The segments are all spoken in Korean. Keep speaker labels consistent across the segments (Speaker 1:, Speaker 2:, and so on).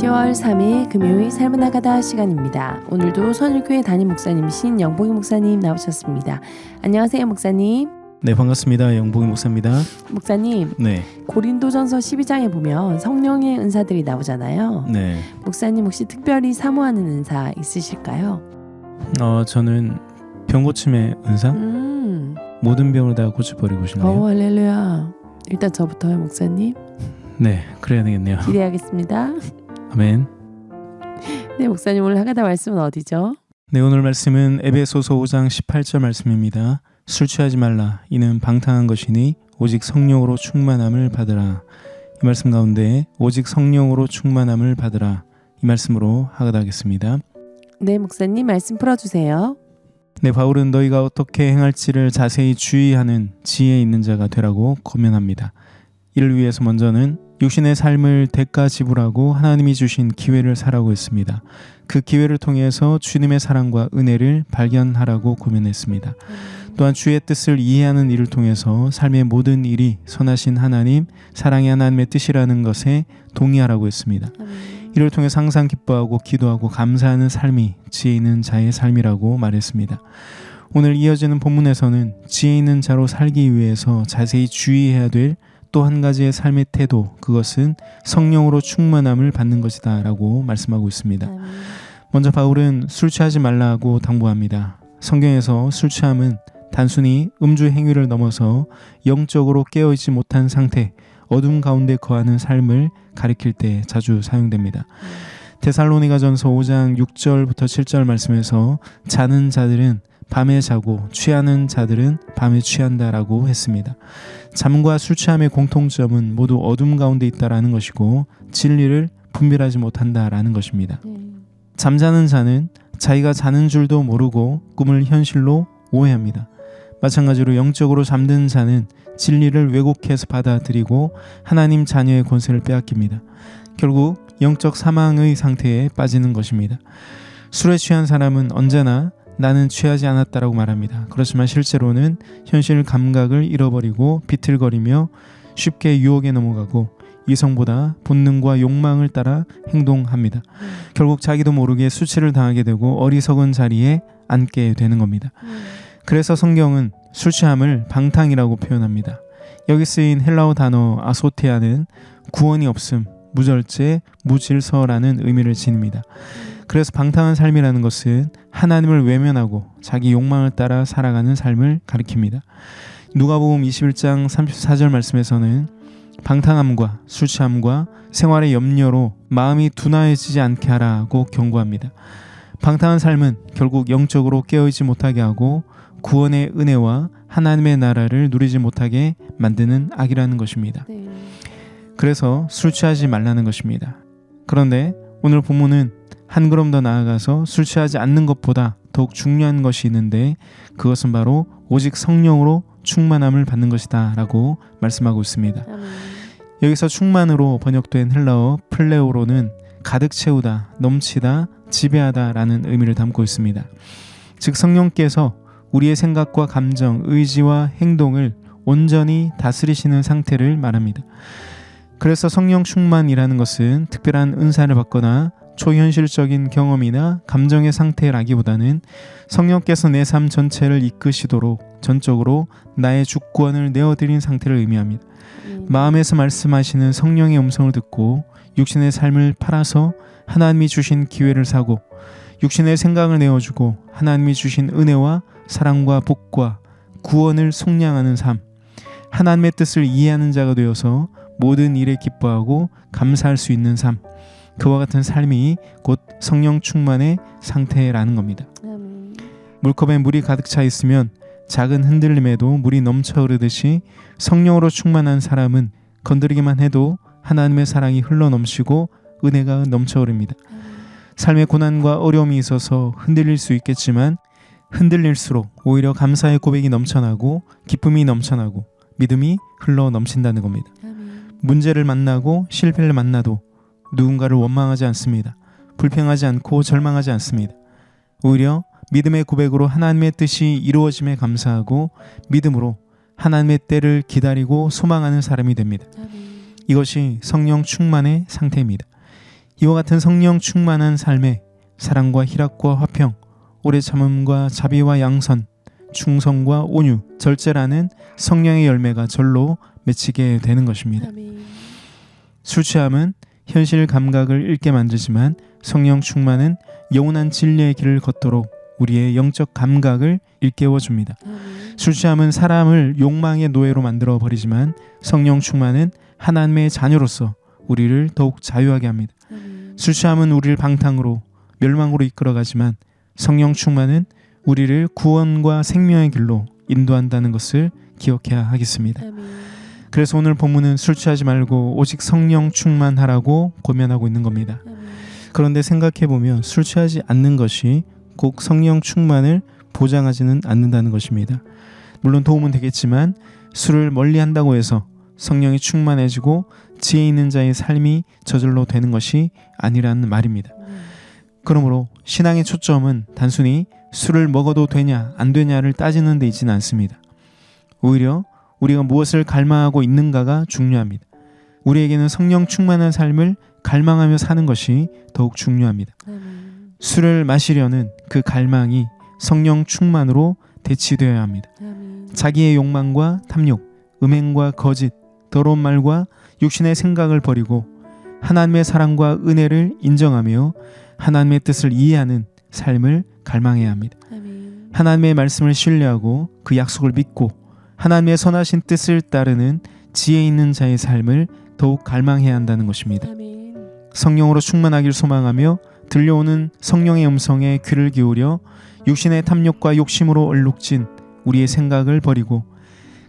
Speaker 1: 10월 3일 금요일 삶은 나가다 시간입니다. 오늘도 선일교회 담임 목사님이신 영봉이 목사님 나오셨습니다. 안녕하세요, 목사님.
Speaker 2: 네 반갑습니다. 영봉이 목사입니다.
Speaker 1: 목사님,
Speaker 2: 네,
Speaker 1: 고린도전서 12장에 보면 성령의 은사들이 나오잖아요.
Speaker 2: 네.
Speaker 1: 목사님 혹시 특별히 사모하는 은사 있으실까요?
Speaker 2: 어 저는 병 고침의 은사
Speaker 1: 음,
Speaker 2: 모든 병을 다 고쳐버리고 싶네요.
Speaker 1: 어, 할렐루야. 일단 저부터요, 목사님.
Speaker 2: 네, 그래야 되겠네요.
Speaker 1: 기대하겠습니다.
Speaker 2: 아멘.
Speaker 1: 네, 목사님 오늘 하가다 말씀은 어디죠?
Speaker 2: 네 오늘 말씀은 에베소서 5장 18절 말씀입니다. 술 취하지 말라 이는 방탕한 것이니 오직 성령으로 충만함을 받으라. 이 말씀 가운데 오직 성령으로 충만함을 받으라. 이 말씀으로 하가다 하겠습니다.
Speaker 1: 네, 목사님 말씀 풀어 주세요.
Speaker 2: 네, 바울은 너희가 어떻게 행할지를 자세히 주의하는 지혜 있는 자가 되라고 권면합니다. 이를 위해서 먼저는 육신의 삶을 대가 지불하고 하나님이 주신 기회를 살아고 했습니다. 그 기회를 통해서 주님의 사랑과 은혜를 발견하라고 고면했습니다. 또한 주의 뜻을 이해하는 일을 통해서 삶의 모든 일이 선하신 하나님, 사랑의 하나님의 뜻이라는 것에 동의하라고 했습니다. 이를 통해 항상 기뻐하고 기도하고 감사하는 삶이 지혜 있는 자의 삶이라고 말했습니다. 오늘 이어지는 본문에서는 지혜 있는 자로 살기 위해서 자세히 주의해야 될 또 한 가지의 삶의 태도, 그것은 성령으로 충만함을 받는 것이다라고 말씀하고 있습니다. 먼저 바울은 술 취하지 말라고 당부합니다. 성경에서 술 취함은 단순히 음주 행위를 넘어서 영적으로 깨어있지 못한 상태, 어둠 가운데 거하는 삶을 가리킬 때 자주 사용됩니다. 데살로니가전서 5장 6절부터 7절 말씀에서 자는 자들은 밤에 자고 취하는 자들은 밤에 취한다라고 했습니다. 잠과 술 취함의 공통점은 모두 어둠 가운데 있다라는 것이고 진리를 분별하지 못한다라는 것입니다. 잠자는 자는 자기가 자는 줄도 모르고 꿈을 현실로 오해합니다. 마찬가지로 영적으로 잠든 자는 진리를 왜곡해서 받아들이고 하나님 자녀의 권세를 빼앗깁니다. 결국 영적 사망의 상태에 빠지는 것입니다. 술에 취한 사람은 언제나 나는 취하지 않았다라고 말합니다. 그렇지만 실제로는 현실 감각을 잃어버리고 비틀거리며 쉽게 유혹에 넘어가고 이성보다 본능과 욕망을 따라 행동합니다. 결국 자기도 모르게 수치를 당하게 되고 어리석은 자리에 앉게 되는 겁니다. 그래서 성경은 술 취함을 방탕이라고 표현합니다. 여기 쓰인 헬라어 단어 아소테아는 구원이 없음, 무절제, 무질서라는 의미를 지닙니다. 그래서 방탕한 삶이라는 것은 하나님을 외면하고 자기 욕망을 따라 살아가는 삶을 가리킵니다. 누가복음 21장 34절 말씀에서는 방탕함과 술 취함과 생활의 염려로 마음이 둔화해지지 않게 하라고 경고합니다. 방탕한 삶은 결국 영적으로 깨어있지 못하게 하고 구원의 은혜와 하나님의 나라를 누리지 못하게 만드는 악이라는 것입니다.
Speaker 1: 네.
Speaker 2: 그래서 술 취하지 말라는 것입니다. 그런데 오늘 본문은 한 걸음 더 나아가서 술 취하지 않는 것보다 더욱 중요한 것이 있는데 그것은 바로 오직 성령으로 충만함을 받는 것이다 라고 말씀하고 있습니다. 여기서 충만으로 번역된 헬라어 플레오로는 가득 채우다, 넘치다, 지배하다 라는 의미를 담고 있습니다. 즉 성령께서 우리의 생각과 감정, 의지와 행동을 온전히 다스리시는 상태를 말합니다. 그래서 성령 충만이라는 것은 특별한 은사를 받거나 초현실적인 경험이나 감정의 상태라기보다는 성령께서 내 삶 전체를 이끄시도록 전적으로 나의 주권을 내어드린 상태를 의미합니다. 마음에서 말씀하시는 성령의 음성을 듣고 육신의 삶을 팔아서 하나님이 주신 기회를 사고 육신의 생각을 내어주고 하나님이 주신 은혜와 사랑과 복과 구원을 속량하는 삶 하나님의 뜻을 이해하는 자가 되어서 모든 일에 기뻐하고 감사할 수 있는 삶 그와 같은 삶이 곧 성령 충만의 상태라는 겁니다. 물컵에 물이 가득 차 있으면 작은 흔들림에도 물이 넘쳐 흐르듯이 성령으로 충만한 사람은 건드리기만 해도 하나님의 사랑이 흘러 넘치고 은혜가 넘쳐 흐릅니다. 삶의 고난과 어려움이 있어서 흔들릴 수 있겠지만 흔들릴수록 오히려 감사의 고백이 넘쳐나고 기쁨이 넘쳐나고 믿음이 흘러 넘친다는 겁니다. 문제를 만나고 실패를 만나도 누군가를 원망하지 않습니다. 불평하지 않고 절망하지 않습니다. 오히려 믿음의 고백으로 하나님의 뜻이 이루어짐에 감사하고 믿음으로 하나님의 때를 기다리고 소망하는 사람이 됩니다. 이것이 성령 충만의 상태입니다. 이와 같은 성령 충만한 삶에 사랑과 희락과 화평, 오래 참음과 자비와 양선, 충성과 온유, 절제라는 성령의 열매가 절로 맺히게 되는 것입니다. 술 취함은 현실 감각을 잃게 만들지만 성령 충만은 영원한 진리의 길을 걷도록 우리의 영적 감각을 일깨워 줍니다. 술 취함은 사람을 욕망의 노예로 만들어 버리지만 성령 충만은 하나님의 자녀로서 우리를 더욱 자유하게 합니다. 술 취함은 우리를 방탕으로 멸망으로 이끌어 가지만 성령 충만은 우리를 구원과 생명의 길로 인도한다는 것을 기억해야 하겠습니다.
Speaker 1: 아멘.
Speaker 2: 그래서 오늘 본문은 술 취하지 말고 오직 성령 충만하라고 고면하고 있는 겁니다. 그런데 생각해 보면 술 취하지 않는 것이 꼭 성령 충만을 보장하지는 않는다는 것입니다. 물론 도움은 되겠지만 술을 멀리 한다고 해서 성령이 충만해지고 지혜 있는 자의 삶이 저절로 되는 것이 아니라는 말입니다.
Speaker 1: 네.
Speaker 2: 그러므로 신앙의 초점은 단순히 술을 먹어도 되냐 안 되냐를 따지는 데 있지는 않습니다. 오히려 우리가 무엇을 갈망하고 있는가가 중요합니다. 우리에게는 성령 충만한 삶을 갈망하며 사는 것이 더욱 중요합니다.
Speaker 1: 아멘.
Speaker 2: 술을 마시려는 그 갈망이 성령 충만으로 대치되어야 합니다.
Speaker 1: 아멘.
Speaker 2: 자기의 욕망과 탐욕, 음행과 거짓, 더러운 말과 육신의 생각을 버리고 하나님의 사랑과 은혜를 인정하며 하나님의 뜻을 이해하는 삶을 갈망해야 합니다.
Speaker 1: 아멘.
Speaker 2: 하나님의 말씀을 신뢰하고 그 약속을 믿고 하나님의 선하신 뜻을 따르는 지혜 있는 자의 삶을 더욱 갈망해야 한다는 것입니다.
Speaker 1: 아멘.
Speaker 2: 성령으로 충만하길 소망하며 들려오는 성령의 음성에 귀를 기울여 육신의 탐욕과 욕심으로 얼룩진 우리의 생각을 버리고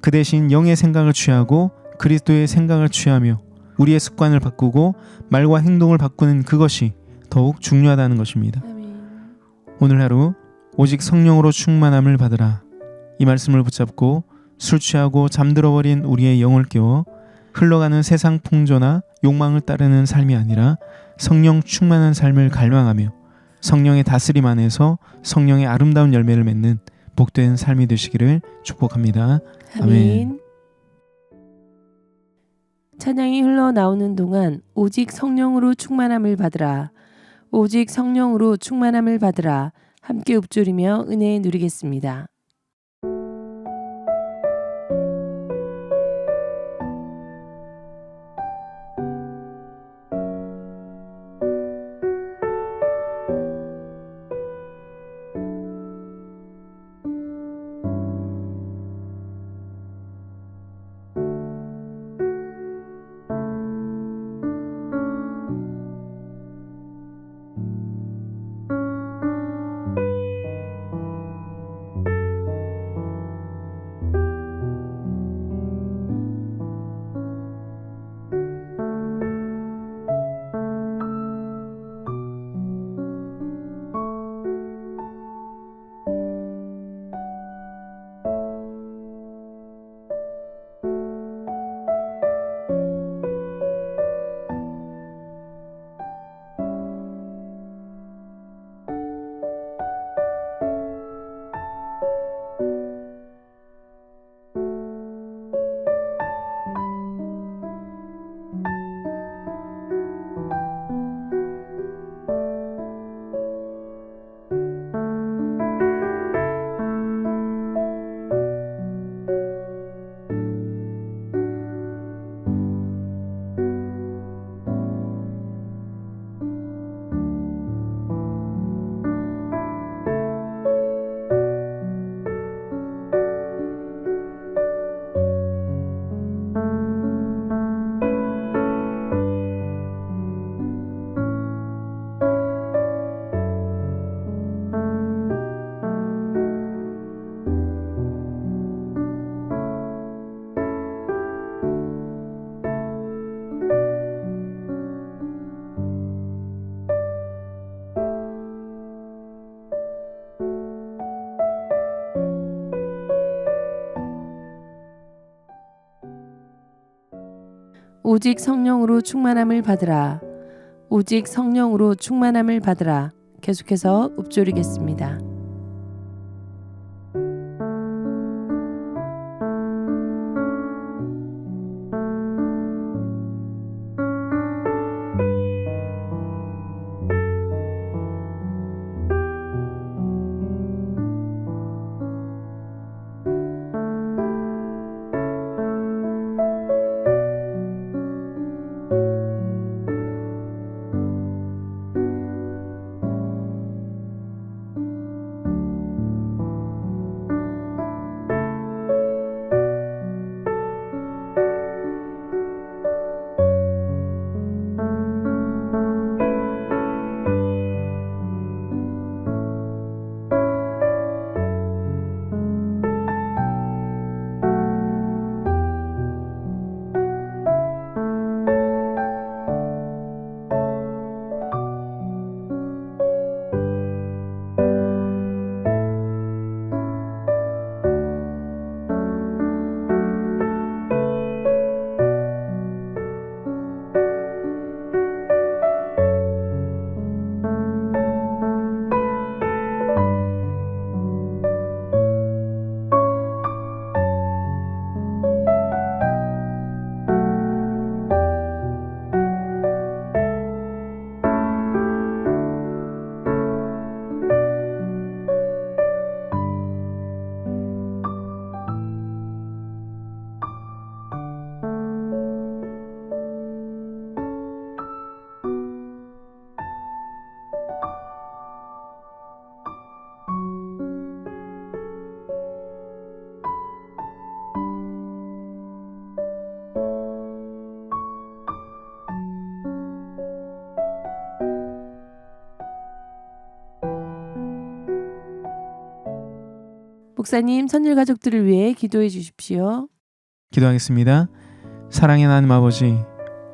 Speaker 2: 그 대신 영의 생각을 취하고 그리스도의 생각을 취하며 우리의 습관을 바꾸고 말과 행동을 바꾸는 그것이 더욱 중요하다는 것입니다.
Speaker 1: 아멘.
Speaker 2: 오늘 하루 오직 성령으로 충만함을 받으라. 이 말씀을 붙잡고 술 취하고 잠들어 버린 우리의 영을 깨워 흘러가는 세상 풍조나 욕망을 따르는 삶이 아니라 성령 충만한 삶을 갈망하며 성령의 다스림 안에서 성령의 아름다운 열매를 맺는 복된 삶이 되시기를 축복합니다.
Speaker 1: 아멘.
Speaker 2: 아멘.
Speaker 1: 찬양이 흘러나오는 동안 오직 성령으로 충만함을 받으라. 오직 성령으로 충만함을 받으라. 함께 읊조리며 은혜 누리겠습니다. 오직 성령으로 충만함을 받으라. 오직 성령으로 충만함을 받으라. 계속해서 읊조리겠습니다. 목사님 선일 가족들을 위해 기도해 주십시오.
Speaker 2: 기도하겠습니다. 사랑의 하나님 아버지,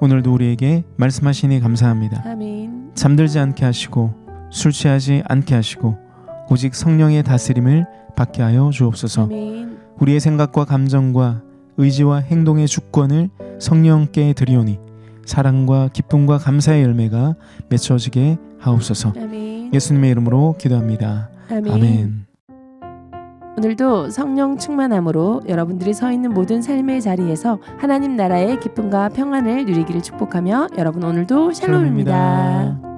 Speaker 2: 오늘도 우리에게 말씀하시니 감사합니다.
Speaker 1: 아멘.
Speaker 2: 잠들지 않게 하시고 술 취하지 않게 하시고 오직 성령의 다스림을 받게 하여 주옵소서.
Speaker 1: 아멘.
Speaker 2: 우리의 생각과 감정과 의지와 행동의 주권을 성령께 드리오니 사랑과 기쁨과 감사의 열매가 맺혀지게 하옵소서.
Speaker 1: 아멘.
Speaker 2: 예수님의 이름으로 기도합니다.
Speaker 1: 아멘.
Speaker 2: 아멘.
Speaker 1: 오늘도 성령 충만함으로 여러분들이 서 있는 모든 삶의 자리에서 하나님 나라의 기쁨과 평안을 누리기를 축복하며 여러분 오늘도 샬롬입니다.
Speaker 2: 샬롬입니다.